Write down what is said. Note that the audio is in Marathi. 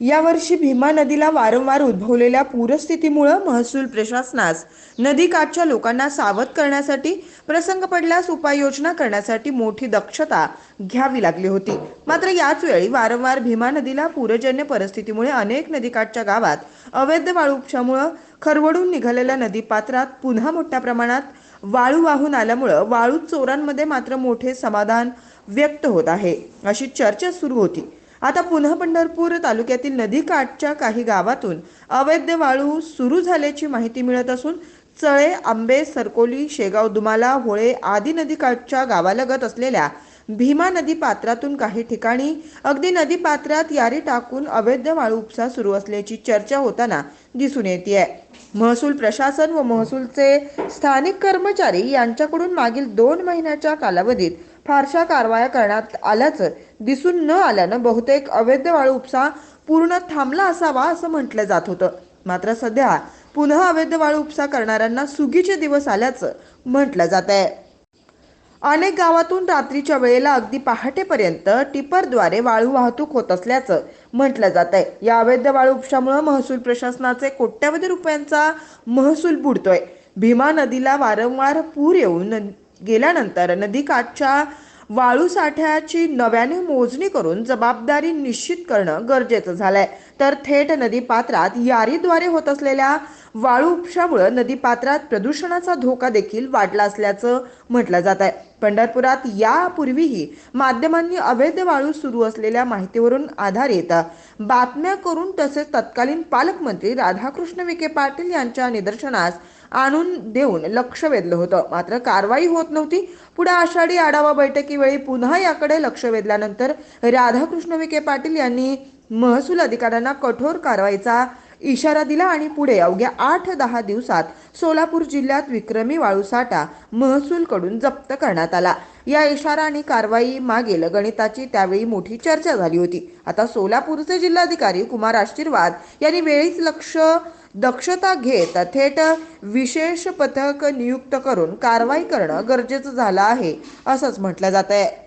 यावर्षी भीमा नदीला वारंवार उद्भवलेल्या पूरस्थितीमुळे महसूल प्रशासनास नदीकाठच्या लोकांना सावध करण्यासाठी प्रसंग पडल्यास उपाययोजना करण्यासाठी मोठी दक्षता घ्यावी लागली होती. मात्र याच वेळी वारंवार भीमा नदीला पूरजन्य परिस्थितीमुळे अनेक नदीकाठच्या गावात अवैध वाळूपशामुळं खरवडून निघालेल्या नदीपात्रात पुन्हा मोठ्या प्रमाणात वाळू वाहून आल्यामुळं वाळू चोरांमध्ये मात्र मोठे समाधान व्यक्त होत आहे. अशी चर्चा सुरू होती. आता पुन्हा पंढरपूर तालुक्यातील नदीकाठच्या काही गावातून अवैध वाळू सुरू झाल्याची माहिती मिळत असून चळे आंबे सरकोली शेगाव दुमाला होळे आदी नदीकाठच्या गावालगत असलेल्या भीमा नदी पात्रातून काही ठिकाणी अगदी नदी पात्रात यारी टाकून अवैध वाळू उपसा सुरू असल्याची चर्चा होताना दिसून येते महसूल प्रशासन व महसूलचे स्थानिक कर्मचारी यांच्याकडून मागील दोन महिन्याच्या कालावधीत फारशा कारवाया करण्यात आल्याचं दिसून न आल्यानं बहुतेक अवैध वाळू उपसा पूर्ण थांबला असावा असं म्हटलं जात होतं. मात्र सध्या पुन्हा अवैध वाळू उपसा करणाऱ्यांना सुगीचे दिवस आल्याचं म्हटलं जात आहे. अनेक गावातून रात्रीच्या वेळेला अगदी पहाटेपर्यंत टिपरद्वारे वाळू वाहतूक होत असल्याचं म्हटलं जात आहे. या अवैध वाळू उपशामुळे महसूल प्रशासनाचे कोट्यवधी रुपयांचा महसूल बुडतोय. भीमा नदीला वारंवार पूर येऊन न- गेल्यानंतर नदीकाठच्या वाळू साठ्याची नव्याने मोजणी करून जबाबदारी निश्चित करणं गरजेचं झालंय. तर थेट नदी पात्रात यारीद्वारे होत असलेल्या वाळू उपशामुळे नदीपात्रात प्रदूषणाचा धोका देखील वाढला असल्याचं म्हटलं जात आहे. पंढरपुरात यापूर्वीही माध्यमांनी अवैध वाळू सुरू असलेल्या माहितीवरून आधारित बातम्या करून तसेच तत्कालीन पालकमंत्री राधाकृष्ण विखे पाटील यांच्या निदर्शनास आणून देऊन लक्ष वेधलं होतं. मात्र कारवाई होत नव्हती. पुढे आषाढी आढावा बैठकीवेळी पुन्हा याकडे लक्ष वेधल्यानंतर राधाकृष्ण विखे पाटील यांनी महसूल अधिकाऱ्यांना कठोर कारवाईचा इशारा दिला आणि पुढे अवघ्या आठ दहा दिवसात सोलापूर जिल्ह्यात विक्रमी वाळूसाठा महसूलकडून जप्त करण्यात आला. या इशारा आणि कारवाई मागील गणिताची त्यावेळी मोठी चर्चा झाली होती. आता सोलापूरचे जिल्हाधिकारी कुमार आशीर्वाद यांनी वेळीच लक्ष दक्षता घेत थेट विशेष पथक नियुक्त करून कारवाई करणं गरजेचं झालं आहे असंच म्हटलं जात आहे